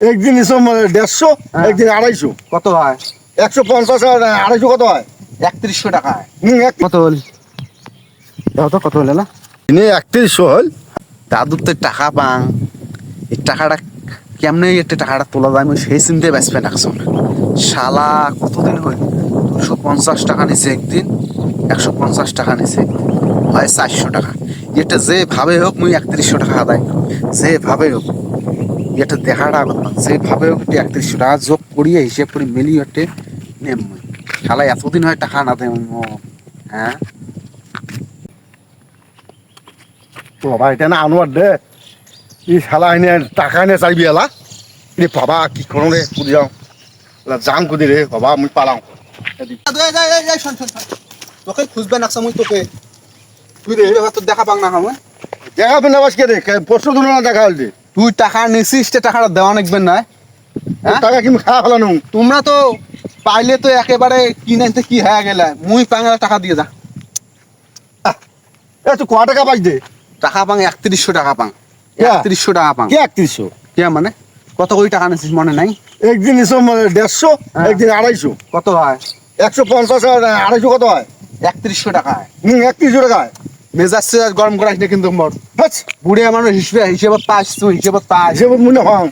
একদিন মানে দেড়শো হ্যাঁ। একদিন আড়াইশো। কত হয়? একশো পঞ্চাশ আর আড়াইশো কত হয়? একত্রিশশো টাকা হুম এক কত হল? তো কত হলে না? দিনে একত্রিশশো হল। দাদুর তো টাকা পাং। এই টাকাটা কেমনে একটা টাকাটা তোলা যায়? আমি সেই চিনতে বেসবে রাখছো শালা কতদিন হল? দুশো পঞ্চাশ টাকা নিছে একদিন একশো পঞ্চাশ টাকা নিছে হয় চারশো টাকা। এটা যেভাবে হোক মুই একত্রিশশো টাকা আদায়। যেভাবে হোক। এটা দেখাটা করতাম যেভাবে হোক একটু একত্রিশশো টাকা যোগ করিয়ে হিসেব করে মিলিয়ে একটা নেম মুই শালা এতদিন হয় টাকা না দেয় হ্যাঁ বাবা এটা না আনোয়ার দে ই শালা এনে টাকা এনে চাইবি এলা রে বাবা কি করো রে কুদি যাও যাম কুদি রে বাবা মুই পালাও তোকে খুঁজবে না মুই তোকে তুই রে তোর দেখা পাং না আমার দেখা পেন আবাস কে রে পরশু দিন না দেখা হল দে তুই টাকা নিছিস টাকাটা দেওয়া নাকবেন না হ্যাঁ? টাকা কি খাওয়া ফেলানো তোমরা তো পাইলে তো একেবারে কিনাইতে কি হয়ে গেলে। মুই পাঙ্গা টাকা দিয়ে যা। এ তুই ক টাকা পাইস দে টাকা পাং একত্রিশশো টাকা পাং। একত্রিশশো টাকা পাং কি একত্রিশশো? কে মানে? কত কোটি টাকা নিছিস মনে নাই? একদিন মানে দেড়শো হ্যাঁ। একদিন আড়াইশো। কত হয়? একশো পঞ্চাশ আড়াইশো কত হয়? একত্রিশশো টাকা হয়। হুম একত্রিশশো টাকা হয়। মেজাজ সেজাজ গরম করাস না কিন্তু মোর। হাস, বুড়ে আমার হিসেবে হিসেবে পাস তুই হিসেবে পাস। হিসেবে মনে হয়।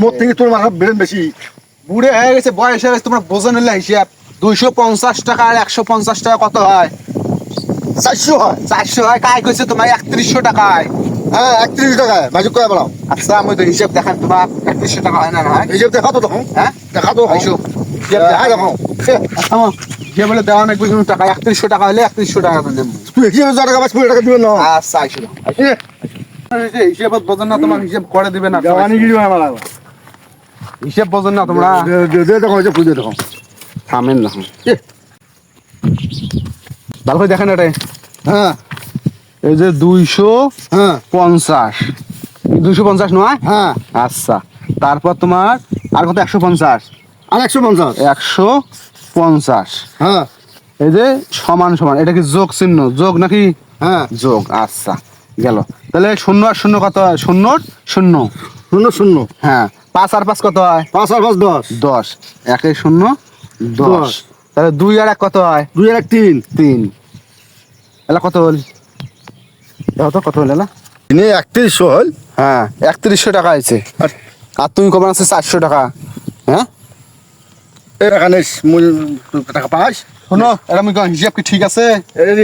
মোর থেকে তোর মাথা বেরেন বেশি। বুড়ে হয়ে গেছে বয়স হয়ে গেছে তোমরা বোঝো নিলে হিসাব। দুইশো পঞ্চাশ টাকা আর একশো পঞ্চাশ টাকা কত হয়? চারশো হয়। চারশো হয়? কাজ করছে তোমার একত্রিশশো টাকায়। হ্যাঁ একত্রিশ টাকা মাঝে কয়ে বেড়াও আচ্ছা আমি তো হিসাব দেখান তোমার একত্রিশশো টাকা হয় না না হয়? হিসেব দেখা তো তখন হ্যাঁ? দেখা তো আইসো। হিসেব। দেখা দেখো। আচ্ছা যে বলে দেওয়া নাকি টাকা একত্রিশশো টাকা হলে একত্রিশশো টাকা তো তুই হিসেবে যা টাকা পাঁচ কুড়ি টাকা দিবেন না। আচ্ছা আইসো হিসেব বোঝেন না তোমার হিসেব করে দিবে না। দেওয়ানি গিরি আমার হিসেব বোঝেন না তোমরা দে দেখো হিসেব খুঁজে দেখো। থামেন না। ভালো করে দেখেন এটা। হ্যাঁ। এই যে দুইশো হ্যাঁ। পঞ্চাশ। দুইশো পঞ্চাশ নয়? হ্যাঁ। আচ্ছা। তারপর তোমার আর কত? একশো পঞ্চাশ। আর একশো পঞ্চাশ। একশো পঞ্চাশ। হ্যাঁ। এই যে সমান সমান এটা কি যোগ চিহ্ন? যোগ নাকি? হ্যাঁ। যোগ আচ্ছা গেল। তাহলে শূন্য আর শূন্য কত হয়? শূন্য শূন্য। শূন্য শূন্য। হ্যাঁ পাঁচ আর পাঁচ কত হয়? পাঁচ আর পাঁচ দশ। দশ। একে শূন্য দশ। তাহলে দুই আর এক কত হয়? দুই আর এক তিন। তিন। এলা কত হল? দেখো তো কত হল এলা? দিনে একত্রিশশো হল। হ্যাঁ একত্রিশশো টাকা আছে আর আর তুমি কমান আছে চারশো টাকা। হ্যাঁ? নেই মূল টাকা পাস? শোনো এটা আমি হিসাব কি ঠিক আছে?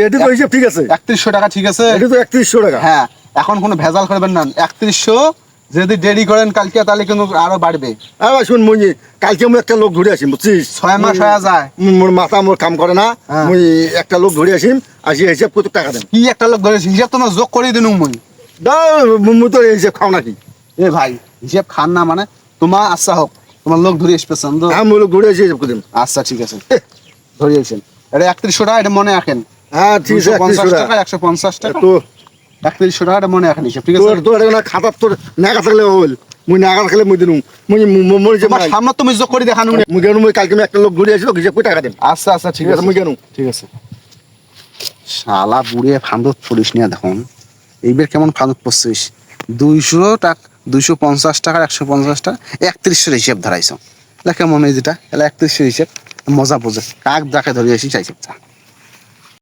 এটি তো হিসেব ঠিক আছে। একত্রিশশো টাকা ঠিক আছে। এটি তো একত্রিশশো টাকা। হ্যাঁ এখন কোনো ভেজাল করবেন না। একত্রিশশো যদি দেরি করেন কালকে তাহলে কিন্তু আরও বাড়বে। আর শুন মুই কালকে আমি একটা লোক ধরে আসিম বুঝছিস? ছয় মাস হয়ে যায়। মুই- মোর মাথা মোর কাম করে না। হ্যাঁ। মুই একটা লোক ধরে আসিম আসি হিসাব কত টাকা দেন? কি একটা লোক ধরে হিসাব তোমার যোগ করে দিন মুই দাও মুই তো হিসাব খাও নাকি? এ ভাই হিসাব খান না মানে তোমার আশা হোক। তোমার লোক ধরে তো লোক হিসাব করে আচ্ছা ঠিক আছে। ধরে এটা একত্রিশশো টাকা এটা মনে রাখেন। হ্যাঁ ঠিক আছে পঞ্চাশ টাকা একশো পঞ্চাশ টাকা। তো একত্রিশশো টাকা এটা মনে রাখেন হিসাব ঠিক আছে? তোর তোর না খাতা তোর নাকা থাকলে হল মুই নাকা থাকলে মুই দিলুম মুই যে সামনে তুমি যোগ করে দেখানো মুই কেন মুই কালকে আমি একটা লোক ঘুরে আসি হিসাব করে টাকা দেন আচ্ছা আচ্ছা ঠিক আছে মুই কেন ঠিক আছে। শালা বুড়িয়ে ফান্দত পড়িস না দেখুন। এইবার কেমন ফান্দত পড়ছিস? দুইশো টাকা দুইশো পঞ্চাশ টাকার একশো পঞ্চাশ টাকা, একত্রিশের হিসেব ধরাইছ। এলা মনে এই যেটা? এলা একত্রিশশোর হিসেব, মজা বোঝে। কাক দেখে ধরে। চাইছে